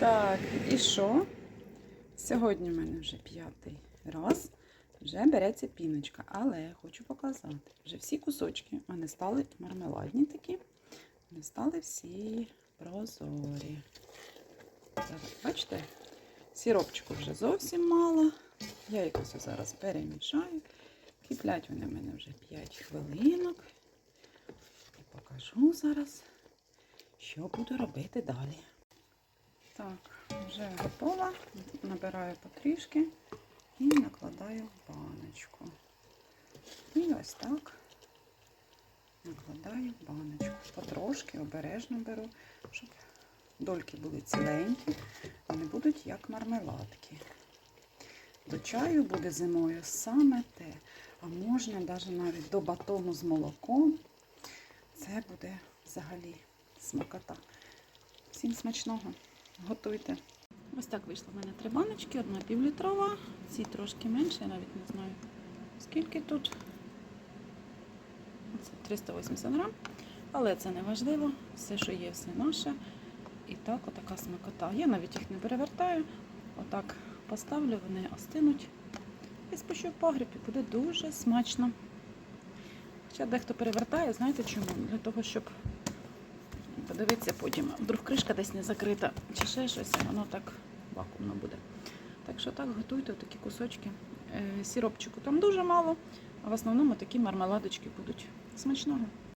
Так, і що? Сьогодні в мене вже п'ятий раз. Вже береться піночка, але хочу показати. Вже всі кусочки в мене стали мармеладні такі. Вони стали всі прозорі. Зараз, бачите, сіропчику вже зовсім мало. Я їх зараз перемішаю. Киплять вони в мене вже 5 хвилинок. І покажу зараз, що буду робити далі. Так, вже готова. Набираю потрішки і накладаю в баночку. І ось так накладаю в баночку. Потрошки обережно беру, щоб дольки були ціленькі, а не будуть як мармеладки. До чаю буде зимою саме те. А можна навіть навіть до батону з молоком. Це буде взагалі смакота. Всім смачного! Готуйте. Ось так вийшло в мене три баночки, одна півлітрова, ці трошки менше, я навіть не знаю скільки тут. Це 380 грам. Але це не важливо, все, що є, все наше. І так, отака смакота. Я навіть їх не перевертаю. Отак поставлю, вони остинуть. І спущу в погріб і буде дуже смачно. Хоча дехто перевертає, знаєте чому? Для того, щоб подивитися потім, вдруг кришка десь не закрита, чи ще щось, воно так вакуумно буде. Так що так, готуйте такі кусочки. Е, Сіропчику там дуже мало, а в основному такі мармеладочки будуть. Смачного!